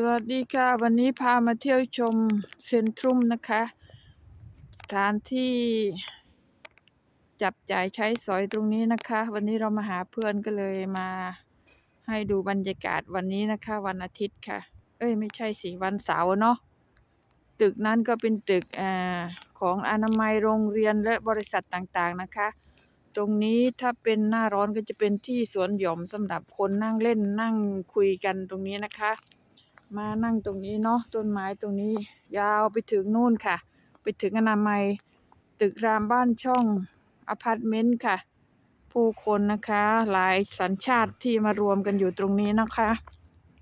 สวัสดีค่ะ วันนี้พามาเที่ยวชมเซ็นทรัมนะคะ สถานที่จับจ่ายใช้สอยตรงนี้นะคะ วันนี้เรามาหาเพื่อนก็เลยมาให้ดูบรรยากาศวันนี้นะคะ วันอาทิตย์ค่ะ เอ้ยไม่ใช่สิวันเสาร์เนาะตึกนั้นก็เป็นตึกอของอนามัยโรงเรียนและบริษัทต่างๆนะคะ ตรงนี้ถ้าเป็นหน้าร้อนก็จะเป็นที่สวนหย่อมสำหรับคนนั่งเล่นนั่งคุยกันตรงนี้นะคะ มานั่งตรงนี้เนาะต้นไม้ตรงนี้ ยาวไปถึงนู่นค่ะ ไปถึงอนามัย ตึกรามบ้านช่องอพาร์ตเมนต์ค่ะ ผู้คนนะคะ หลายสัญชาติที่มารวมกันอยู่ตรงนี้นะคะ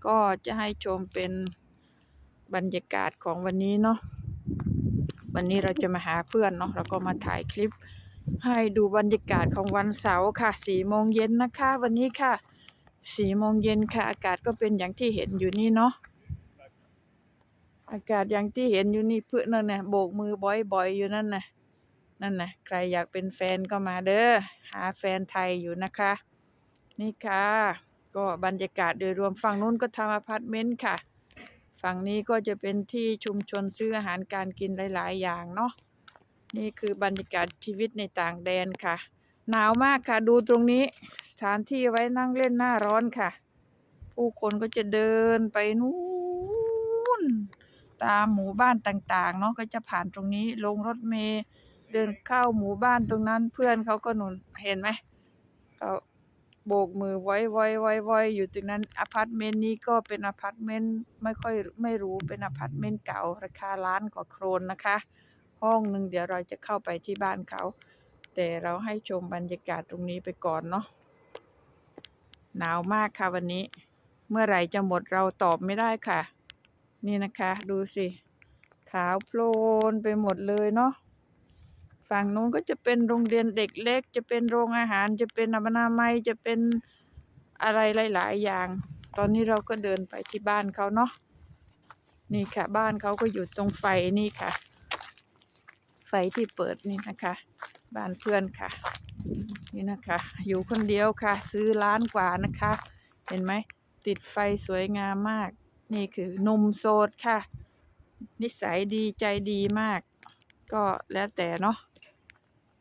ก็จะให้ชมเป็นบรรยากาศของวันนี้เนาะวันนี้เราจะมาหาเพื่อนเนาะเราก็มาถ่ายคลิป ให้ดูบรรยากาศของวันเสาร์ค่ะสี่โมงเย็นนะคะ วันนี้ค่ะสี่โมงเย็นค่ะ อากาศก็เป็นอย่างที่เห็นอยู่นี่เนาะ อากาศอย่างที่เห็นอยู่นี่เพื่อนนั่นน่ะโบกมือบ่อยๆอยู่นั่นน่ะนั่นน่ะใครอยากเป็นแฟนก็มาเด้อหาแฟนไทยอยู่นะคะ นี่ค่ะ ก็บรรยากาศโดยรวมฝั่งนู้นก็ทำอพาร์ตเมนต์ค่ะ ฝั่งนี้ก็จะเป็นที่ชุมชนซื้ออาหารการกินหลาย ๆ อย่างเนาะนี่คือบรรยากาศชีวิตในต่างแดนค่ะ หนาวมากค่ะดูตรงนี้ สถานที่ไว้นั่งเล่นหน้าร้อนค่ะ ผู้คนก็จะเดินไปนู้น ตามหมู่บ้านต่างๆเนาะก็จะผ่านตรงนี้ลงรถเมล์เดินเข้าหมู่บ้านตรงนั้นเพื่อนเขาก็หนุนเห็นไหมเขาโบกมือไว้ไว้ไว้ไว้อยู่ตรงนั้นอพาร์ตเมนต์นี้ก็เป็นอพาร์ตเมนต์ไม่ค่อยไม่รู้เป็นอพาร์ตเมนต์เก่าราคาล้านกว่าโครนนะคะ ห้องหนึ่งเดี๋ยวเราจะเข้าไปที่บ้านเขา แต่เราให้ชมบรรยากาศตรงนี้ไปก่อนเนาะหนาวมากค่ะวันนี้ เมื่อไหร่จะหมดเราตอบไม่ได้ค่ะ นี่นะคะ ดูสิ ขาวโพลนไปหมดเลยเนาะฝั่งนู้นก็จะเป็นโรงเรียนเด็กเล็ก จะเป็นโรงอาหารจะเป็นอนามัยจะเป็นอะไรหลาย ๆ อย่าง ตอนนี้เราก็เดินไปที่บ้านเขาเนาะนี่ค่ะ บ้านเขาก็อยู่ตรงไฟนี่ค่ะ ไฟที่เปิดนี่นะคะ บ้านเพื่อนค่ะ นี่นะคะ อยู่คนเดียวค่ะ ซื้อล้านกว่านะคะ เห็นไหมติดไฟสวยงามมาก นี่คือนุ่มโสดค่ะ นิสัยดีใจดีมาก ก็แล้วแต่เนาะ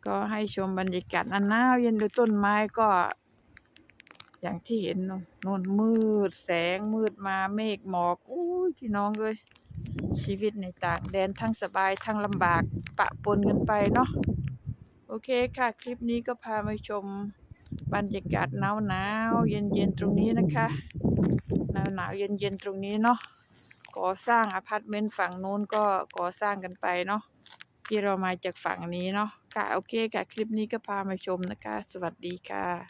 ก็ให้ชมบรรยากาศอันหนาวเย็นดูต้นไม้ก็ อย่างที่เห็นนนมืดแสงมืดมาเมฆหมอกอุ้ยพี่น้องเอ้ยชีวิตในต่างแดนทั้งสบายทั้งลำบากปะปนกันไปเนาะโอเคค่ะ คลิปนี้ก็พามาชม บรรยากาศหนาวหนาวเย็นเย็นตรงนี้นะคะหนาวหนาวเย็นเย็นตรงนี้เนาะก่อสร้างอพาร์ตเมนต์ฝั่งนู้นก็ก่อสร้างกันไปเนาะที่เรามาจากฝั่งนี้เนาะค่ะโอเคค่ะคลิปนี้ก็พามาชมนะคะ สวัสดีค่ะ